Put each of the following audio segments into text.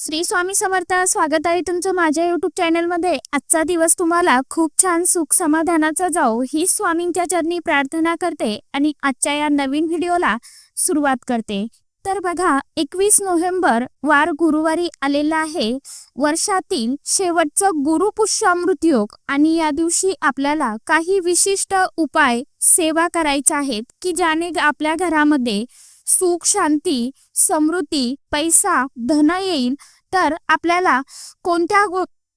श्री स्वामी समर्थ स्वागत आहे तुमचं माझ्या युट्यूब चॅनलमध्ये आजचा दिवस तुम्हाला खूप छान सुख समाधानाचा जाओ ही स्वामींच्या चरणी प्रार्थना करते आणि आजच्या या नवीन व्हिडिओला सुरुवात करते. तर बघा एकवीस नोव्हेंबर वार गुरुवारी आलेला आहे. वर्षातील शेवटचं गुरुपुष्यामृत योग आणि या दिवशी आपल्याला काही विशिष्ट उपाय सेवा करायच्या आहेत की ज्याने आपल्या घरामध्ये सुख शांती समृद्धी पैसा धन येईल तर आपल्याला कोणत्या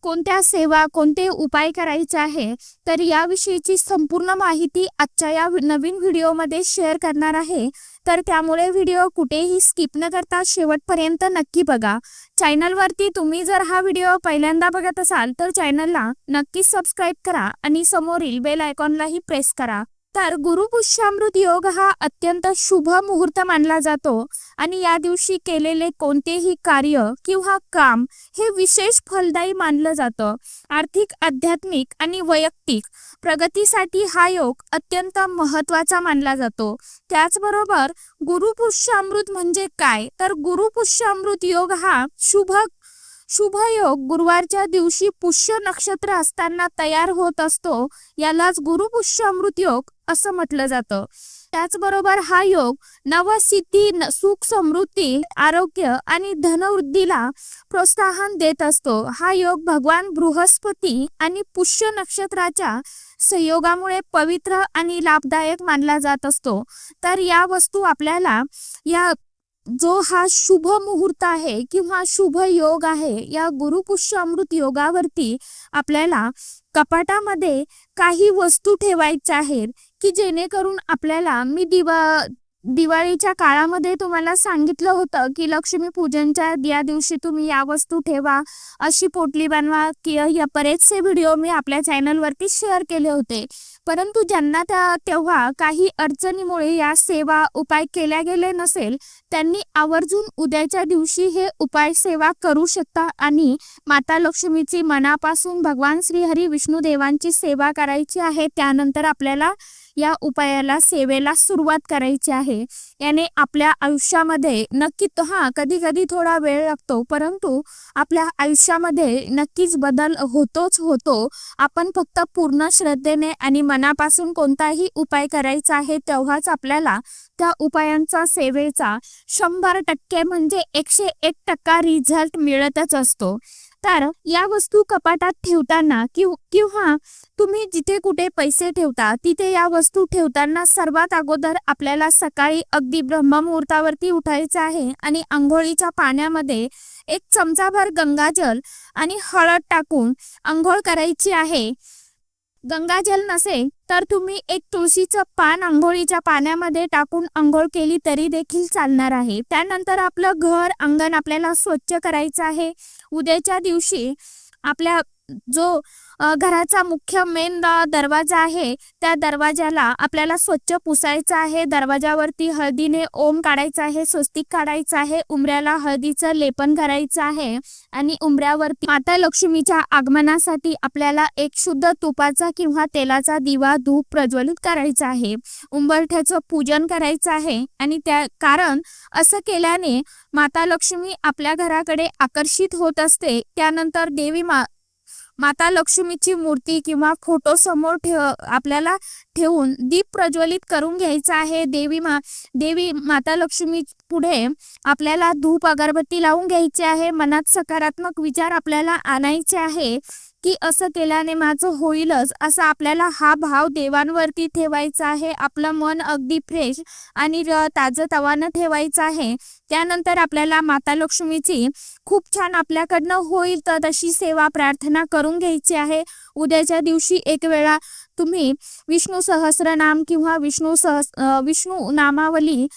कोणत्या सेवा कोणते उपाय करायचे आहे तर याविषयीची संपूर्ण माहिती आजच्या या नवीन व्हिडिओमध्ये शेअर करणार आहे. तर त्यामुळे व्हिडिओ कुठेही स्किप न करता शेवटपर्यंत नक्की बघा. चॅनलवरती तुम्ही जर हा व्हिडिओ पहिल्यांदा बघत असाल तर चॅनलला नक्की सबस्क्राईब करा आणि समोरील बेल आयकॉनलाही प्रेस करा. तर गुरुपुष्यामृत योग हा अत्यंत शुभ मुहूर्त मानला जातो. आणि या दिवशी केलेले कोणतेही कार्य किंवा काम हे विशेष फलदायी मानलं जातं. आर्थिक आध्यात्मिक आणि वैयक्तिक प्रगतीसाठी हा योग अत्यंत महत्त्वाचा मानला जातो. त्याचबरोबर गुरुपुष्यामृत म्हणजे काय? तर गुरुपुष्यामृत योग हा शुभ शुभ योग गुरुवारच्या दिवशी पुष्य नक्षत्र असताना तयार होत असतो यालाच गुरुपुष्यामृत योग असं म्हटलं जातं. त्याचबरोबर हा योग नवसिद्धी सुख समृद्धी आरोग्य आणि धनवृद्धीला प्रोत्साहन देत असतो. हा योग भगवान बृहस्पती आणि पुष्य नक्षत्राच्या संयोगामुळे पवित्र आणि लाभदायक मानला जात असतो. तर या वस्तू आपल्याला या जो हा शुभ मुहूर्त आहे किंवा शुभ योग आहे या गुरुपुष्य अमृत योगावरती आपल्याला कपाटामध्ये काही वस्तू ठेवायच्या आहेत की जेणेकरून आपल्याला मी दिवा दिवाळीच्या काळामध्ये तुम्हाला सांगितलं होतं की लक्ष्मी पूजनच्या या दिवशी तुम्ही या वस्तू ठेवा अशी पोटली बनवा की या बरेचसे व्हिडिओ मी आपल्या चॅनलवरती शेअर केले होते. परंतु ज्यांना त्या तेव्हा काही अडचणीमुळे या सेवा उपाय केल्या गेले नसेल त्यांनी आवर्जून उद्याच्या दिवशी हे उपाय सेवा करू शकता आणि माता लक्ष्मीची मनापासून भगवान श्री हरी विष्णू देवांची सेवा करायची आहे त्यानंतर आपल्याला या उपायाला सेवेला सुरुवात करायची आहे. याने आपल्या आयुष्यामध्ये नक्की हा कधी कधी थोडा वेळ लागतो परंतु आपल्या आयुष्यामध्ये नक्कीच बदल होतोच होतो. आपण फक्त पूर्ण श्रद्धेने आणि मनापासून कोणताही उपाय करायचा आहे तेव्हाच आपल्याला त्या उपायांचा सेवेचा शंभर टक्के म्हणजे एकशे एक टक्का रिझल्ट मिळतच असतो. तर या वस्तू कपाटात ठेवताना किंवा तुम्ही जिथे कुठे पैसे ठेवता तिथे या वस्तू ठेवताना सर्वात अगोदर आपल्याला सकाळी अगदी ब्रह्ममुहूर्तावरती उठायचं आहे आणि आंघोळीच्या पाण्यामध्ये एक चमचाभर गंगाजल आणि हळद टाकून आंघोळ करायची आहे. गंगाजल नसेल तर तुम्ही एक तुळशीचं पान आंघोळीच्या पाण्यामध्ये टाकून आंघोळ केली तरी देखील चालणार आहे. त्यानंतर आपलं घर अंगण आपल्याला स्वच्छ करायचं आहे. उद्याच्या दिवशी आपल्या जो घराचा मुख्य मेन दरवाजा आहे. त्या दरवाजाला आपल्याला स्वच्छ पुसायचं आहे. दरवाजावरती हळदीने ओम काढायचा आहे स्वस्तिक काढायचं आहे उमऱ्याला हळदीचं लेपन करायचं आहे आणि उमऱ्यावरती माता लक्ष्मीच्या आगमनासाठी आपल्याला एक शुद्ध तुपाचा किंवा तेलाचा दिवा धूप प्रज्वलित करायचा आहे. उंबरठ्याचं पूजन करायचं आहे आणि त्या कारण असं केल्याने माता लक्ष्मी आपल्या घराकडे आकर्षित होत असते. त्यानंतर देवी मा माता लक्ष्मीची मूर्ती किंवा फोटो समोर ठेव आपल्याला ठेवून दीप प्रज्वलित करून घ्यायचा आहे. देवी मा देवी माता लक्ष्मी पुढे आपल्याला धूप अगरबत्ती लावून घ्यायची आहे. मनात सकारात्मक विचार आपल्याला आणायचे आहे. की असं केल्याने माझं होईलच असा आपल्याला हा भाव देवांवरती ठेवायचा आहे. आपलं मन अगदी फ्रेश आणि ताजं तवानं ठेवायचं आहे. त्यानंतर आपल्याला माता लक्ष्मीची खूप छान आपल्याकडनं होईल तर तशी सेवा प्रार्थना करून घ्यायची आहे. उद्याच्या दिवशी एक वेळा तुम्ही विष्णू सहस्रनाम किंवा विष्णू सहस विष्णू नामावली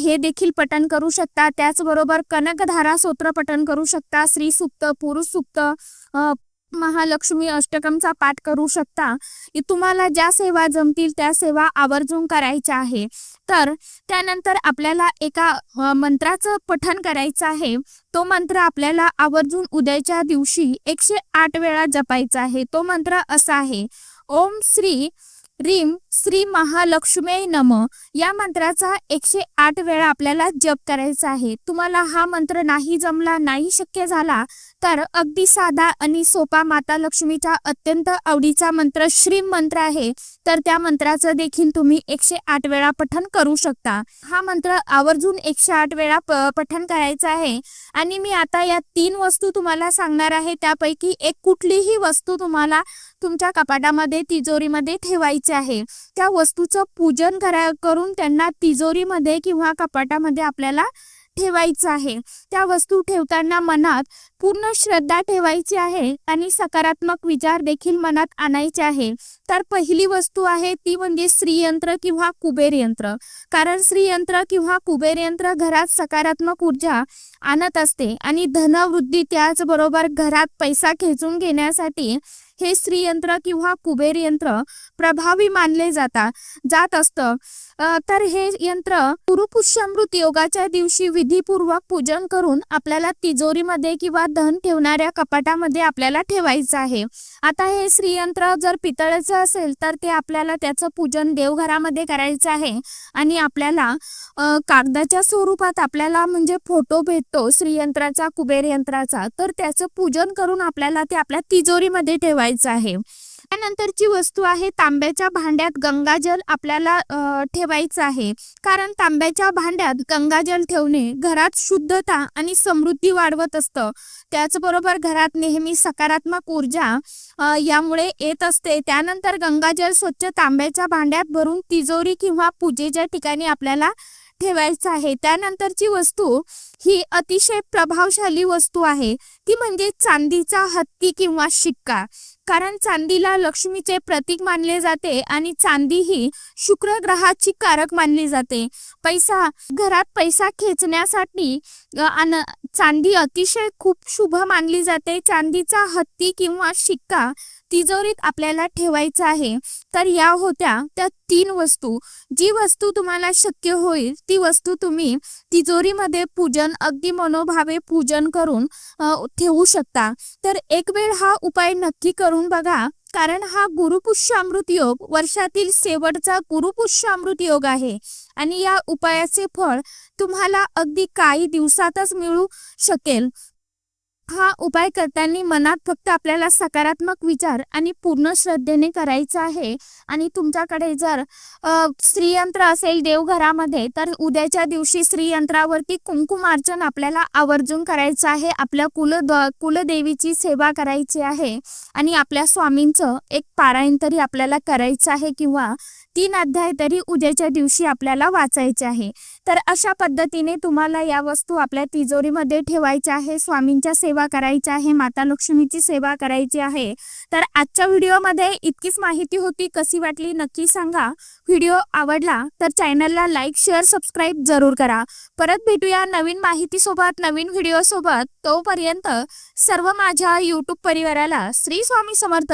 हे देखील पठण करू शकता. त्याचबरोबर कनकधारा स्तोत्र पठण करू शकता. श्री सुप्त पुरुष सुप्त महालक्ष्मी अष्टकमचा पाठ करू शकता. तुम्हाला ज्या सेवा जमतील त्या सेवा आवर्जून करायच्या आहे. तर त्यानंतर आपल्याला एका मंत्राचं पठन करायचं आहे. तो मंत्र आपल्याला आवर्जून उद्याच्या दिवशी एकशे आठ वेळा जपायचा आहे. तो मंत्र असा आहे. ओम श्री रीम श्री महालक्ष्मी नम. या मंत्राचा एकशे आठ वेळा आपल्याला जप करायचा आहे. तुम्हाला हा मंत्र नाही जमला नाही शक्य झाला तर अगदी साधा आणि सोपा माता लक्ष्मीचा अत्यंत आवडीचा मंत्र श्रीम मंत्र आहे. तर त्या मंत्राचं देखील तुम्ही एकशे आठ वेळा पठण करू शकता. हा मंत्र आवर्जून एकशे आठ वेळा पठण करायचा आहे. आणि मी आता या तीन वस्तू तुम्हाला सांगणार आहे. त्यापैकी एक कुठलीही वस्तू तुम्हाला तुमच्या कपाटामध्ये तिजोरीमध्ये ठेवायची आहे. त्या वस्तूचं पूजन करा करून त्यांना तिजोरीमध्ये किंवा कपाटामध्ये आपल्याला ठेवायचं आहे. त्या वस्तू ठेवताना मनात पूर्ण श्रद्धा ठेवायची आहे आणि सकारात्मक विचार देखील मनात आणायचे आहे. तर पहिली वस्तू आहे ती म्हणजे श्रीयंत्र किंवा कुबेर यंत्र. कारण श्रीयंत्र किंवा कुबेर यंत्र घरात सकारात्मक ऊर्जा आणत असते आणि धनवृद्धी त्याचबरोबर घरात पैसा खेचून घेण्यासाठी हे श्रीयंत्र किंवा कुबेर यंत्र प्रभावी मानले जातात जात असतं. तर हे यंत्र गुरुपुष्यामृत योगाच्या दिवशी विधीपूर्वक पूजन करून आपल्याला तिजोरीमध्ये किंवा धन ठेवणाऱ्या कपाटामध्ये आपल्याला ठेवायचं आहे. आता हे श्रीयंत्र जर पितळेचं असेल तर ते आपल्याला त्याचं पूजन देवघरामध्ये करायचं आहे. आणि आपल्याला कागदाच्या स्वरूपात आपल्याला म्हणजे फोटो भेटतो श्रीयंत्राचा कुबेर यंत्राचा. तर त्याचं पूजन करून आपल्याला ते आपल्या तिजोरीमध्ये ठेवायचं आहे. त्यानंतरची वस्तू आहे तांब्याच्या भांड्यात गंगाजल आपल्याला ठेवायचं आहे. कारण तांब्याच्या भांड्यात गंगाजल ठेवणे घरात शुद्धता आणि समृद्धी वाढवत असतं. त्याचबरोबर घरात नेहमी सकारात्मक ऊर्जा यामुळे येत असते. त्यानंतर गंगाजल स्वच्छ तांब्याच्या भांड्यात भरून तिजोरी किंवा पूजेच्या ठिकाणी आपल्याला ठेवायचं आहे. त्यानंतरची वस्तू ही अतिशय प्रभावशाली वस्तू आहे. ती म्हणजे चांदीचा हत्ती किंवा शिक्का. कारण चांदीला लक्ष्मीचे प्रतीक मानले जाते आणि चांदी ही शुक्र ग्रहाची कारक मानली जाते. पैसा घरात पैसा खेचण्यासाठी चांदी अतिशय खूप शुभ मानली जाते. चांदीचा हत्ती किंवा शिक्का तिजोरीत आपल्याला ठेवायचा आहे. तर या होत्या त्या तीन वस्तू. जी वस्तू तुम्हाला शक्य होईल ती वस्तू तुम्ही तिजोरीमध्ये पूजन अगदी मनोभावे पूजन करून ठेवू शकता. तर एक वेळ हा उपाय नक्की करून बघा. कारण हा गुरुपुष्यामृत योग वर्षातील शेवटचा गुरुपुष्यामृत योग आहे. आणि या उपायाचे फळ तुम्हाला अगदी काही दिवसातच मिळू शकेल. हा उपाय करताना मनात फक्त आपल्याला सकारात्मक विचार आणि पूर्ण श्रद्धेने करायचा आहे. आणि तुमच्याकडे जर स्त्रीयंत्र श्रीयंत्र असेल देवघरामध्ये तर उद्याच्या दिवशी श्रीयंत्रावरती कुंकुमार्चन आपल्याला आवर्जून करायचं आहे. आपल्या कुल कुलदेवीची सेवा करायची आहे. आणि आपल्या स्वामींचं एक पारायण तरी आपल्याला करायचं आहे किंवा तीन अध्याय तरी उद्याच्या दिवशी आपल्याला वाचायचे आहे. तर अशा पद्धतीने तुम्हाला या वस्तू आपल्या तिजोरीमध्ये ठेवायच्या आहे. स्वामींच्या सेवा करायची आहे माता लक्ष्मीची सेवा करायची आहे. तर आजच्या व्हिडिओमध्ये इतकीच माहिती होती कशी वाटली नक्की सांगा. व्हिडिओ आवडला तर चॅनलला लाईक शेअर सबस्क्राईब जरूर करा. परत भेटूया नवीन माहितीसोबत नवीन व्हिडिओसोबत. तोपर्यंत सर्व माझ्या यूट्यूब परिवाराला श्री स्वामी समर्थ.